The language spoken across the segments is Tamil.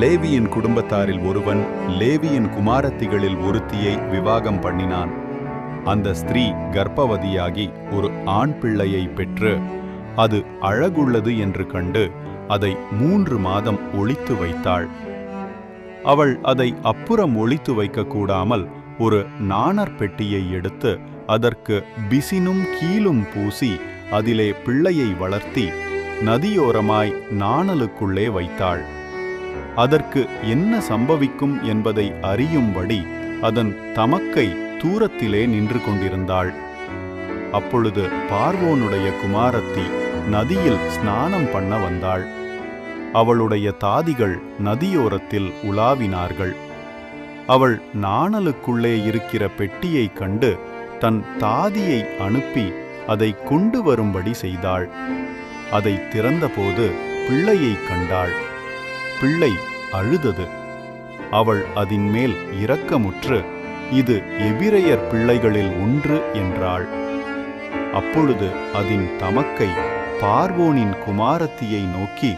லேவியின் குடும்பத்தாரில் ஒருவன் லேவியின் குமாரத்திகளில் ஒருத்தியை விவாகம் பண்ணினான். அந்த ஸ்திரீ கர்ப்பவதியாகி ஒரு ஆண் பிள்ளையை பெற்று அது அழகுள்ளது என்று கண்டு அதை மூன்று மாதம் ஒழித்து வைத்தாள். அவள் அதை அப்புறம் ஒழித்து வைக்கக்கூடாமல் ஒரு நாணற்பெட்டியை எடுத்து அதற்கு பிசினும் கீழும் பூசி அதிலே பிள்ளையை வளர்த்தி நதியோரமாய் நாணலுக்குள்ளே வைத்தாள். அதற்கு என்ன சம்பவிக்கும் என்பதை அறியும்படி அதன் தமக்கை தூரத்திலே நின்று கொண்டிருந்தாள். அப்பொழுது பார்வோனுடைய குமாரத்தி நதியில் ஸ்நானம் பண்ண வந்தாள். அவளுடைய தாதிகள் நதியோரத்தில் உலாவினார்கள். அவள் நாணலுக்குள்ளே இருக்கிற பெட்டியைக் கண்டு தன் தாதியை அனுப்பி அதை கொண்டு வரும்படி செய்தாள். அதை திறந்தபோது பிள்ளையைக் கண்டாள். பிள்ளை அழுதது. அவள் அதின் மேல் இரக்கமுற்று இது எபிரையர் பிள்ளைகளில் ஒன்று என்றாள். அப்பொழுது அதின் தமக்கை பார்வோனின் குமாரத்தியை நோக்கி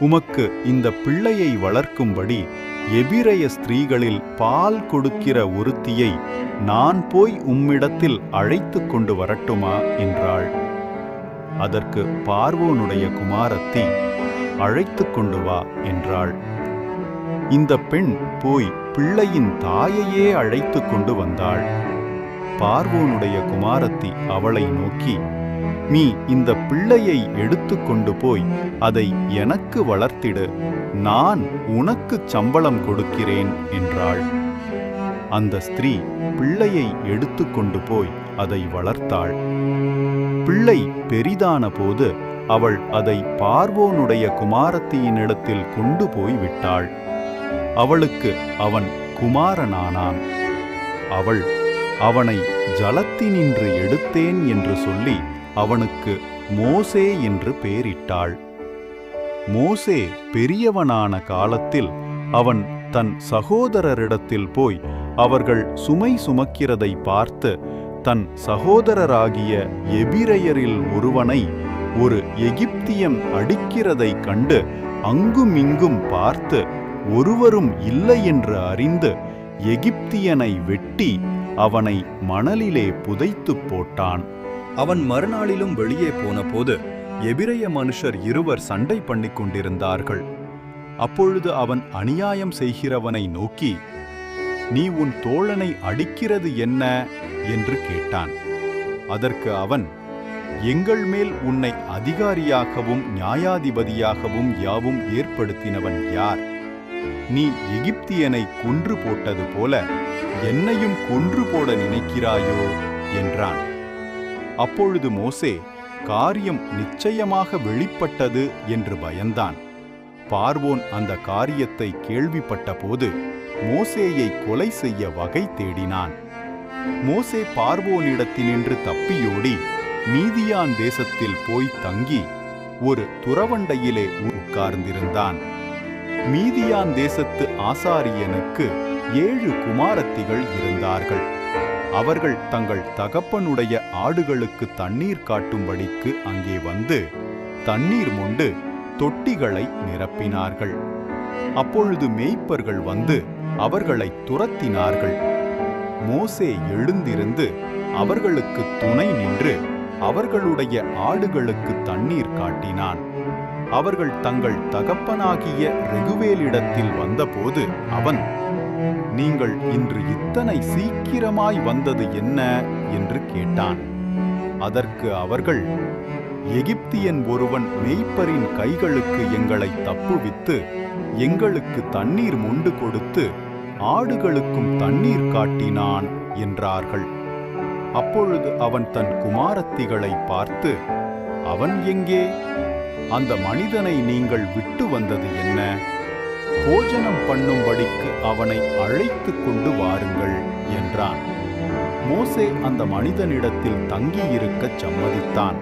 உமக்கு இந்த பிள்ளையை வளர்க்கும்படி எபிரைய ஸ்திரீகளில் பால் கொடுக்கிற ஒருத்தியை நான் போய் உம்மிடத்தில் அழைத்து கொண்டு வரட்டுமா? என்றாள். அதற்கு பார்வோனுடைய குமாரத்தி அழைத்து கொண்டு வா என்றாள். இந்த பெண் போய் பிள்ளையின் தாயையே அழைத்து கொண்டு வந்தாள். பார்வோனுடைய குமாரத்தி அவளை நோக்கி நீ இந்த பிள்ளையை எடுத்துக்கொண்டு போய் அதை எனக்கு வளர்த்திடு. நான் உனக்குச் சம்பளம் கொடுக்கிறேன் என்றாள். அந்த ஸ்திரீ பிள்ளையை எடுத்துக்கொண்டு போய் அதை வளர்த்தாள். பிள்ளை பெரிதான போது அவள் அதை பார்வோனுடைய குமாரத்தியினிடத்தில் கொண்டு போய் விட்டாள். அவளுக்கு அவன் குமாரனானான். அவள் அவனை ஜலத்தினின்று எடுத்தேன் என்று சொல்லி அவனுக்கு மோசே என்று பெயரிட்டாள். மோசே பெரியவனான காலத்தில் அவன் தன் சகோதரரிடத்தில் போய் அவர்கள் சுமை சுமக்கிறதை பார்த்து தன் சகோதரராகிய எபிரையரில் ஒருவனை ஒரு எகிப்தியன் அடிக்கிறதைக் கண்டு அங்குமிங்கும் பார்த்து ஒருவரும் இல்லை என்று அறிந்து எகிப்தியனை வெட்டி அவனை மணலிலே புதைத்துப் போட்டான். அவன் மறுநாளிலும் வெளியே போனபோது எபிரைய மனுஷர் இருவர் சண்டை பண்ணி கொண்டிருந்தார்கள். அப்பொழுது அவன் அநியாயம் செய்கிறவனை நோக்கி நீ உன் தோழனை அடிக்கிறது என்ன? என்று கேட்டான். அதற்கு அவன் எங்கள் மேல் உன்னை அதிகாரியாகவும் நியாயாதிபதியாகவும் யாவும் ஏற்படுத்தினவன் யார்? நீ எகிப்தியனை கொன்று போட்டது போல என்னையும் கொன்று போட நினைக்கிறாயோ? என்றான். அப்பொழுது மோசே காரியம் நிச்சயமாக வெளிப்பட்டது என்று பயந்தான். பார்வோன் அந்த காரியத்தை கேள்விப்பட்டபோது மோசேயை கொலை செய்ய வகை தேடினான். மோசே பார்வோனிடத்தினின்று தப்பியோடி மீதியான் தேசத்தில் போய் தங்கி ஒரு துறவண்டையிலே உட்கார்ந்திருந்தான். மீதியான் தேசத்து ஆசாரியனுக்கு ஏழு குமாரத்திகள் இருந்தார்கள். அவர்கள் தங்கள் தகப்பனுடைய ஆடுகளுக்கு தண்ணீர் காட்டும்படிக்கு அங்கே வந்து தண்ணீர் மொண்டு தொட்டிகளை நிரப்பினார்கள். அப்பொழுது மேய்ப்பர்கள் வந்து அவர்களை துரத்தினார்கள். மோசே எழுந்திருந்து அவர்களுக்கு துணை நின்று அவர்களுடைய ஆடுகளுக்கு தண்ணீர் காட்டினான். அவர்கள் தங்கள் தகப்பனாகிய ரெகுவேலிடத்தில் வந்தபோது அவன் நீங்கள் இன்று இத்தனை சீக்கிரமாய் வந்தது என்ன? என்று கேட்டான். அதற்கு அவர்கள் எகிப்தியன் ஒருவன் மேய்ப்பரின் கைகளுக்கு எங்களை தப்புவித்து எங்களுக்கு தண்ணீர் மொண்டு கொடுத்து ஆடுகளுக்கும் தண்ணீர் காட்டினான் என்றார்கள். அப்பொழுது அவன் தன் குமாரத்திகளை பார்த்து அவன் எங்கே? அந்த மனிதனை நீங்கள் விட்டு வந்தது என்ன? போஜனம் பண்ணும்படிக்கு அவனை அழைத்து கொண்டு வாருங்கள் என்றான். மோசே அந்த மனிதனிடத்தில் தங்கியிருக்கச் சம்மதித்தான்.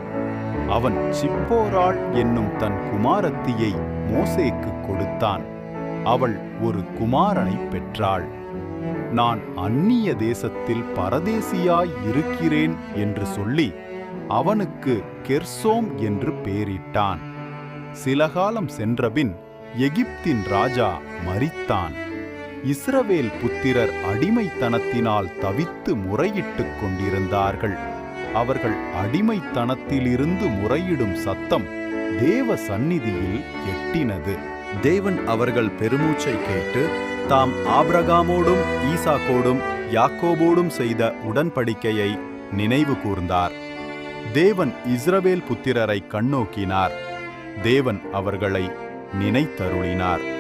அவன் சிப்போராள் என்னும் தன் குமாரத்தியை மோசேக்கு கொடுத்தான். அவள் ஒரு குமாரனை பெற்றாள். நான் அந்நிய தேசத்தில் பரதேசியாய் இருக்கிறேன் என்று சொல்லி அவனுக்கு கெர்சோம் என்று பேரிட்டான் சில காலம் சென்றபின் எகிப்தின் ராஜா மரித்தான். இஸ்ரவேல் புத்திரர் அடிமைத்தனத்தினால் தவித்து முறையிட்டுக் கொண்டிருந்தார்கள். அவர்கள் அடிமைத்தனத்திலிருந்து முறையிடும் சத்தம் தேவ சந்நிதியில் எட்டினது. தேவன் அவர்கள் பெருமூச்சை கேட்டு தாம் ஆபிரகாமோடும் ஈசாக்கோடும் யாக்கோபோடும் செய்த உடன்படிக்கையை நினைவு கூர்ந்தார். தேவன் இஸ்ரவேல் புத்திரரை கண்ணோக்கினார். தேவன் அவர்களை நினைத்தருளினார்.